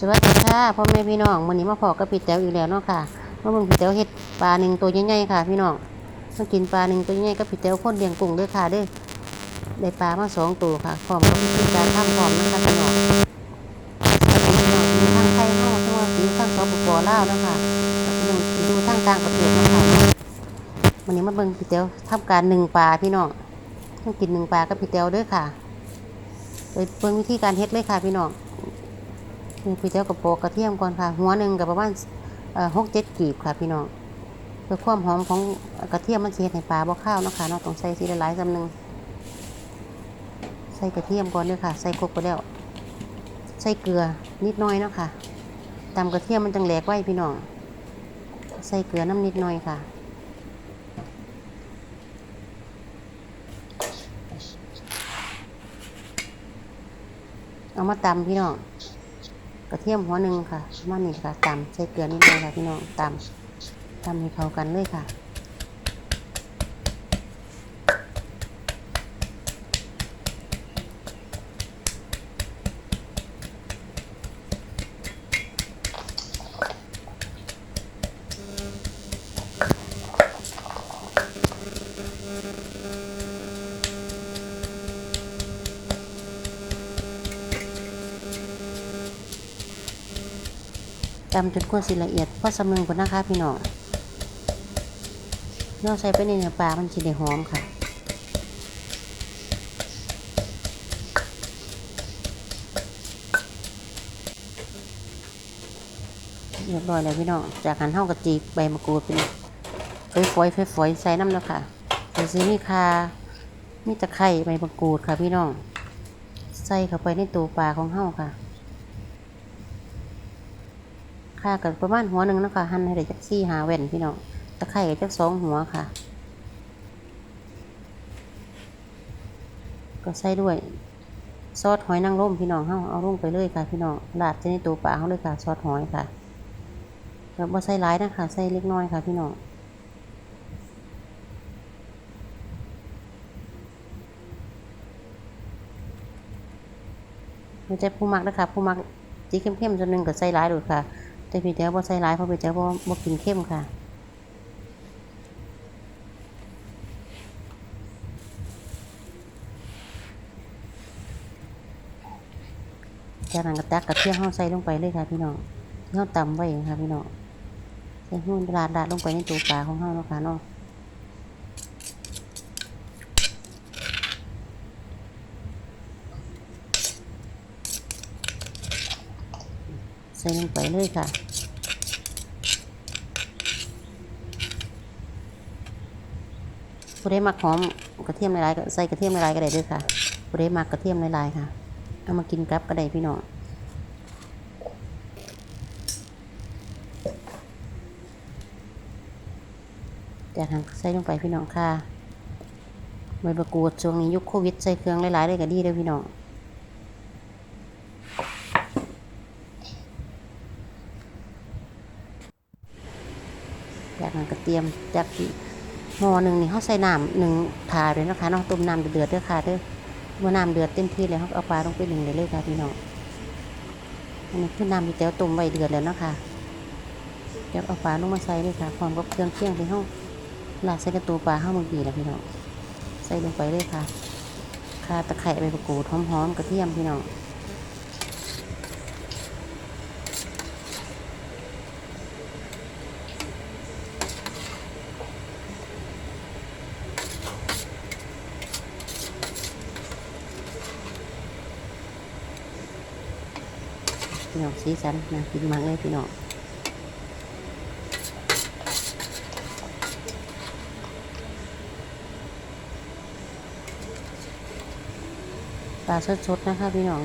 สวัสดีค่ะพ่อแม่พี่น้องวันนี้มาพอกับพี่แต๋วอีกแล้วเนาะค่ะมาเบิ่งพี่แต๋วเฮ็ดปลาหนึ่งตัวใหญ่ๆค่ะ พี่น้องมากินปลาหนึ่งตัวใหญ่กับพี่แต๋วคนเลี้ยงกุ้งด้อค่ะด้อได้ปลามาสองตัวค่ะพร้อมกับวิธีการทำพร้อมนะคะพี่น้องพี่น้องมีทั้งไทยเฮาทั้งว่าสีทั้งสปปลาวนะคะแล้วพี่น้องดูทั้งต่างประเทศนะคะวันนี้มาเบิ่งพี่แต๋วทำการหนึ่งปลาพี่น้องต้องกินหนึ่งปลากับพี่แต๋วด้อค่ะไปเบิ่งวิธีการเฮ็ดเลยค่ะพี่น้อง นี่พี่เจ้ากระโปกกระเทียมก่อนค่ะ หัวหนึ่งกับประมาณหกเจ็ดกีบค่ะพี่น้องเพื่อความหอมของกระเทียมมันเฮ็ดให้ปลาบ่ข้าวนะคะเนาะต้องใส่ทีละหลายจำหนึ่งใส่กระเทียมก่อนเลยค่ะ ใส่ครบไปแล้ว ใส่เกลือนิดหน้อยเนาะค่ะตำกระเทียมมันจังแหลกไว้พี่น้อง ใส่เกลือน้ำนิดหน่อยค่ะเอามาตำพี่น้อง กระเทียมหัวหนึ่งค่ะประมาณนี้ค่ะตำใส่เกลือนิดหน่อยค่ะพี่น้องตำตำให้เข้ากันเลยค่ะ ตำจนกว่าสิละเอียดพอสำนึงก่อนนะคะพี่น้องเนาะใส่ไปในเนื้อปลามันสิได้หอมค่ะเรียบร้อยแล้วพี่น้อง จากหันเท่ากระจีบใบมะกรูดเป็นฝอยๆฝอยๆใส่น้ำแล้วค่ะใส่ซีนีคานี่ตะไคร้ใบมะกรูดค่ะพี่น้อง ใส่เข้าไปในตัวปลาของเฮาค่ะ ค่ากันประมาณหัวหนึ่งนะคะหั่นให้ได้จักซี่หาแว่นพี่น้องตะไคร้จักสองหัวค่ะ ก็ใส่ด้วยซอสหอยนางรมพี่น้องเฮาเอาลงไปเลยค่ะพี่น้องราดใส่ในตัวปลาเฮาเลยค่ะซอสหอยค่ะแล้วบ่ใส่หลายนะคะใส่เล็กน้อยค่ะพี่น้องไม่ใช่ผู้มักนะคะผู้มักจีเข้มๆจนหนึ่งก็ใส่หลายดูค่ะ แต่พี่แจ๋วบ่ใส่หลายเพราะพี่แจ๋วบ่บ่กินเข้มค่ะจากนั้นก็ตักกระเทียมเฮาใส่ลงไปเลยค่ะพี่น้องที่เฮาตำไว้ค่ะพี่น้องใส่หุ่นลาดราดลงไปในตัวปลาของเฮาเนาะค่ะเนาะ ใส่ลงไปเลยค่ะผู้ใดมักหอมกระเทียมลายๆก็ใส่กระเทียมลายๆก็ได้ด้วยค่ะผู้ใดมักกระเทียมลายๆค่ะ เอามากินกับก็ได้พี่น้องจากนั้นใส่ลงไปพี่น้องค่ะใบมะกรูดช่วงนี้ยุคโควิดใส่เครื่องหลายๆเลยก็ดีเลยพี่น้อง ก็เตรียมจากหม้อหนึ่งนี่เขาใส่น้ำหนึ่งถาเลยนะคะเนาะต้มน้ำเดือดเด้อค่ะเด้อเมื่อน้ำเดือดเต็มที่แล้วเขาเอาปลาลงไปหนึ่งเลยเลยค่ะพี่น้องอันนี้คือน้ำที่แต้วต้มไว้เดือดแล้วนะคะเดี๋ยวเอาปลาลงมาใส่เลยค่ะพร้อมกับเครื่องเคียงที่เขาลาดใส่กระตูปลาเข้ามาบีแล้วพี่น้องใส่ลงไปเลยค่ะข่าตะไคร้ใบมะกรูดหอมๆกระเทียมพี่น้อง พี่น้ องสีสันนะกินมากเลยพี่น้องปลาสดๆนะคะพี่น้อง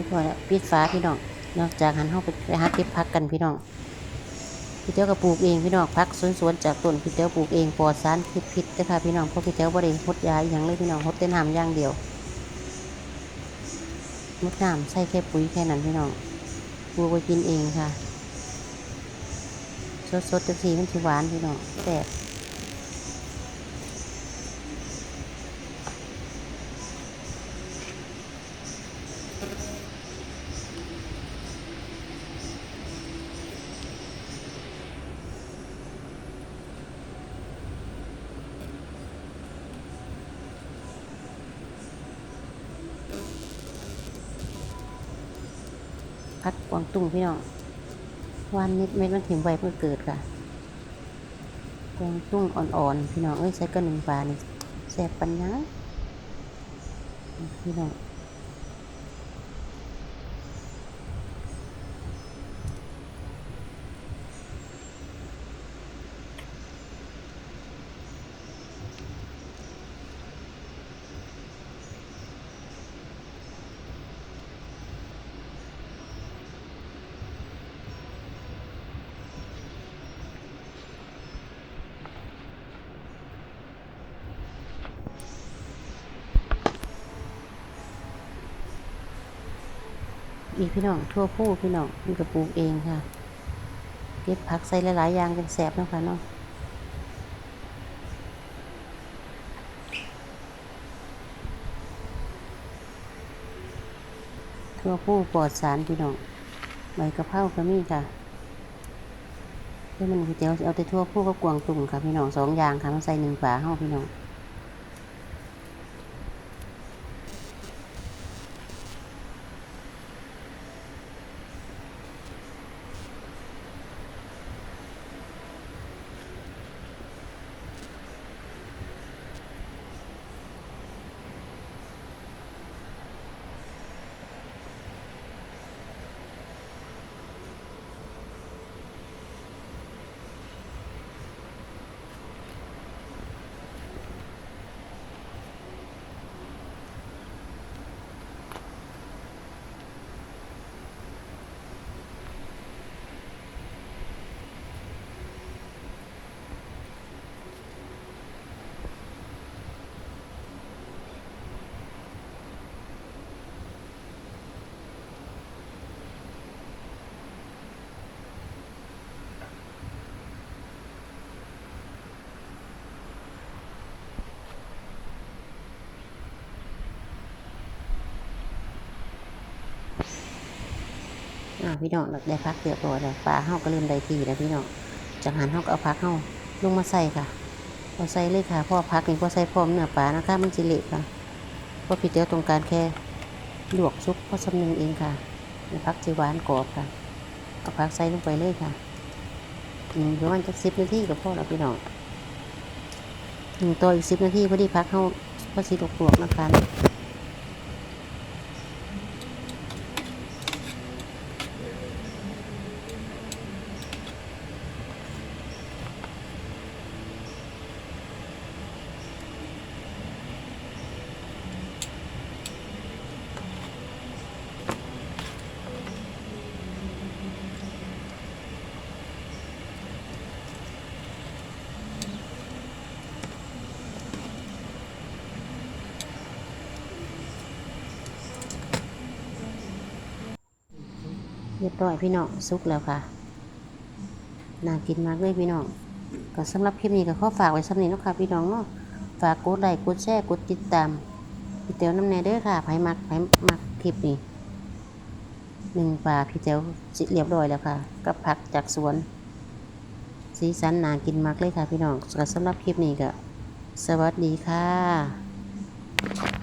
เรียบร้อแล้วปิดฟ้าพี่น้อง นอกจากหันเข้าไปไปหาเก็บพักกันพี่น้องพี่เจ้าก็ปลูกเองพี่น้องพักสวนๆจากต้นพี่เจ้าปลูกเองปลอดสารพิษพิษเด้ค่ะพี่น้องเพราะพี่เจ้าบ่ได้หดยาอย่างเลยพี่น้องหดแต่น้ำอย่างเดียวมดน้ำใส่แค่ปุ๋ยแค่นั้นพี่น้องปลูกไว้กินเองค่ะสดๆจังสีมันสิหวานพี่น้องแซ่ พัดกวางตุ้งพี่น้องวันนิดเม็ดมันถิ่มไวเพื่อเกิดค่ะกวางตุ้งอ่อนๆพี่น้องเอ้ยใส่กระหนึ่งปลานี่แซ่บปัญญาพี่น้อง อีกพี่น้องทั่วผู้พี่น้องมีกระปลูกเองค่ะเก็บผักใส่หลายๆอย่างจังแซ่บนะคะเนาะทั่วผู้ปลอดสารพี่น้องใบกระเพราก็มีค่ะเพื่อมันก๋วยเตี๋ยวเอาแต่ทั่วผู้ก็กวางตุ่มค่ะพี่น้องสองอย่างค่ะมาใส่หนึ่งฝาห้าพี่น้อง พี่น้องได้พักเรียบร้อยแล้วปลาเฮาก็เริ่มได้ที่แล้วพี่น้องจากหันเฮาก็เอาพักเฮาลงมาใส่ค่ะเอาใส่เลยค่ะพราะพักนี่พ่อใส่พร้อมเนื้อปลานะคะมันสิเละค่ะพราะพี่เตี้ยวตรงการแค่ลวกซุปพ่อสำนึงเองค่ะในพักจีหวานกรอบค่ะเอาพักใส่ลงไปเลยค่ะอืมประมาณจักสิบนาทีก็พอแล้วพี่น้องหนึ่งตัวอีกสิบนาทีพอดีพักเฮาพอสิลวกๆนะคะ เรียบร้อยพี่น้องสุกแล้วค่ะน่ากินมากเลยพี่น้องก็สำหรับคลิปนี้ก็ขอฝากไว้สำนี้นะค่ะพี่น้องเนาะฝากกดไลค์กดแชร์กดติดตามพี่เตียวน้ำแน่เด้อค่ะไผ่มักไผ่มักคลิปนี้หนึ่งปลาพี่เตียวสิเรียบร้อยแล้วค่ะ กับผักจากสวน สีสันน่ากินมากเลยค่ะพี่น้องก็สำหรับคลิปนี้ก็สวัสดีค่ะ